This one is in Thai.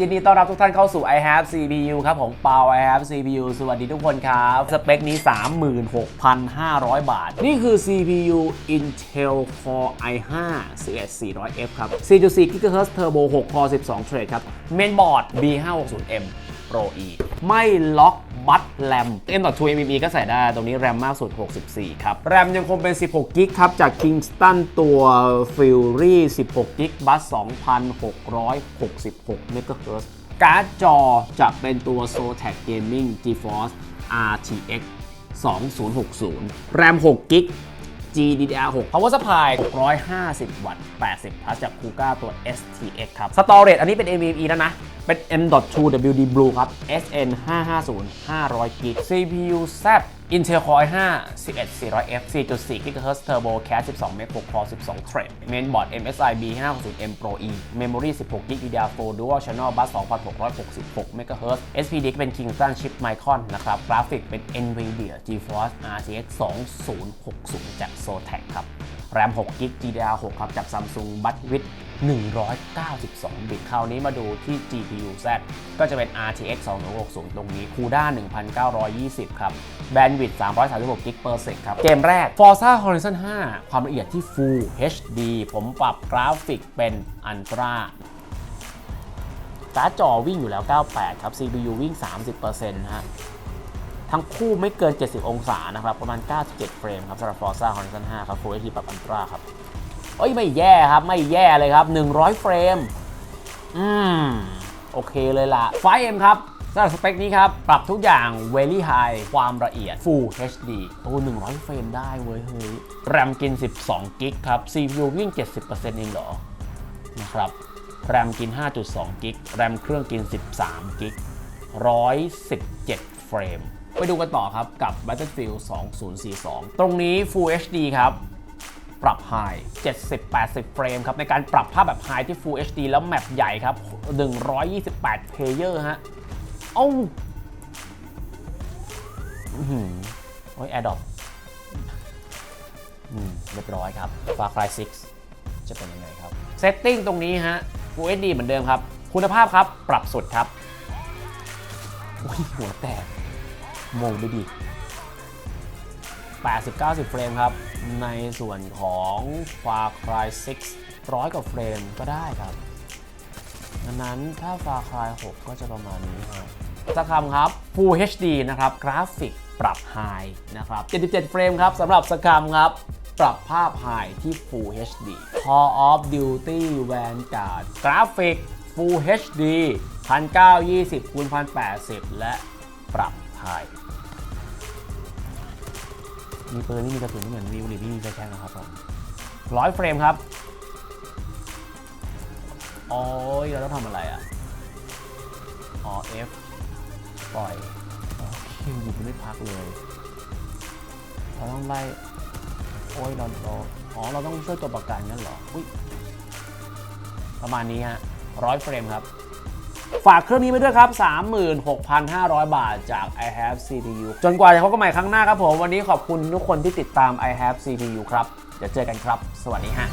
ยินดีต้อนรับทุกท่านเข้าสู่ i have CPU ครับของเปา i have CPU สวัสดีทุกคนครับ สเปคนี้ 36,500 บาท นี่คือ CPU Intel Core i5 11400F ครับ 4.4 GHz Turbo 6 Core 12 thread ครับ เมนบอร์ด B560M Pro E ไม่ล็อกบัตแรม M.2 MME ก็ใส่ได้ตรงนี้แรมมากสุด 64 ครับ แรมยังคงเป็น 16 กิกครับ จาก Kingston ตัว Fury 16 กิกบัส2,666 MHz การ์ดจอจะเป็นตัว Zotac Gaming GeForce RTX 2060 แรม 6 กิก GDDR6 Power Supply 650 วัตต์ 80พลัสจาก Kuga ตัว STX ครับ Storage อันนี้เป็น NVMe แล้วนะเป็น M.2 WD Blue ครับ SN 550 500 GB CPU Z Intel Core i5 11400F 4.4 GHz Turbo Cache 12 MB 6 Core 12 Thread Mainboard MSI B560M Pro E Memory 16 GB DDR4 Dual Channel Bus 2666 MHz SPD เป็น Kingston Chip Micron นะครับ กราฟิกเป็น NVIDIA GeForce RTX 2060 จาก Zotac ครับ แรม6 g b GDDR6 ครับจาก Samsung b u d w i t 192 บิต คราวนี้มาดูที่ GPU Z ก็จะเป็น RTX 2060 ตรงนี้ CUDA 1920 ครับ Bandwidth 336 g b per sec ครับ เกมแรก Forza Horizon 5 ความละเอียดที่ Full HD ผมปรับกราฟิกเป็น Ultra การ์ดจอวิ่งอยู่แล้ว 98 ครับ CPU วิ่ง 30%นะฮะ ทั้งคู่ไม่เกิน 70 องศานะครับ ประมาณ 97 เฟรมครับสำหรับ Forza Horizon 5 ครับ Full HD ปรับ Ultra ครับเอ้ย ไม่แย่ครับ ไม่แย่เลยครับ 100 เฟรม อืม โอเคเลยล่ะไฟเอ็มครับสำหรับสเปคนี้ครับ ปรับทุกอย่าง very high ความละเอียด Full HD โอ้100 เฟรมได้เว้ย เฮ้ย แรมกิน 12 กิกครับ CPU วิ่ง 70%เองเหรอ นะครับ แรมกิน 5.2 กิก แรมเครื่องกิน 13 กิก 117 เฟรม ไปดูกันต่อครับกับ Battlefield 2042 ตรงนี้ Full HD ครับ ปรับ High 70-80 เฟรมครับ ในการปรับภาพแบบ High ที่ Full HD แล้วแมปใหญ่ครับ 128เพลเยอร์ฮะเอ้าโอ้ย AirDrop อืมเรียบร้อยครับ Far Cry 6 จะเป็นยังไงครับ Setting ตรงนี้ฮะ Full HD เหมือนเดิมครับ คุณภาพครับ ปรับสุดครับอุ้ยหัวแตก มองไม่ดี80-90 เฟรมครับ ในส่วนของ Far Cry 6ร้อยกว่าเฟรมก็ได้ครับดังนั้นถ้า Far Cry 6 ก็จะประมาณนี้ครับสักคำครับ Full HD นะครับ กราฟิกปรับ High นะครับ 77 เฟรมครับสำหรับสักคำครับ ปรับภาพ High ที่ Full HD Call of Duty Vanguard กราฟิก Full HD 1920คูณ1080 และปรับ High มีปืนนี่มีกระสุนไม่เหมือนมีบุหรี่ที่มีไฟแช็กนะครับผมร้อยเฟรมครับโอ้ยเราต้องทำอะไรอะอ๋อ F ปล่อยโอเคหยิบไม่พักเลยเราต้องไล่โอ้ยเราเราอ๋อเราต้องช่วยตัวประกันนั่นเหรออุ้ยประมาณนี้ฮะร้อยเฟรมครับ ฝากเครื่องนี้ไปด้วยครับ 36,500 บาทจาก i have CPU จนกว่าจะพบกันใหม่ครั้งหน้าครับผม วันนี้ขอบคุณทุกคนที่ติดตาม i have CPU ครับเดี๋ยวเจอกันครับ สวัสดีฮะ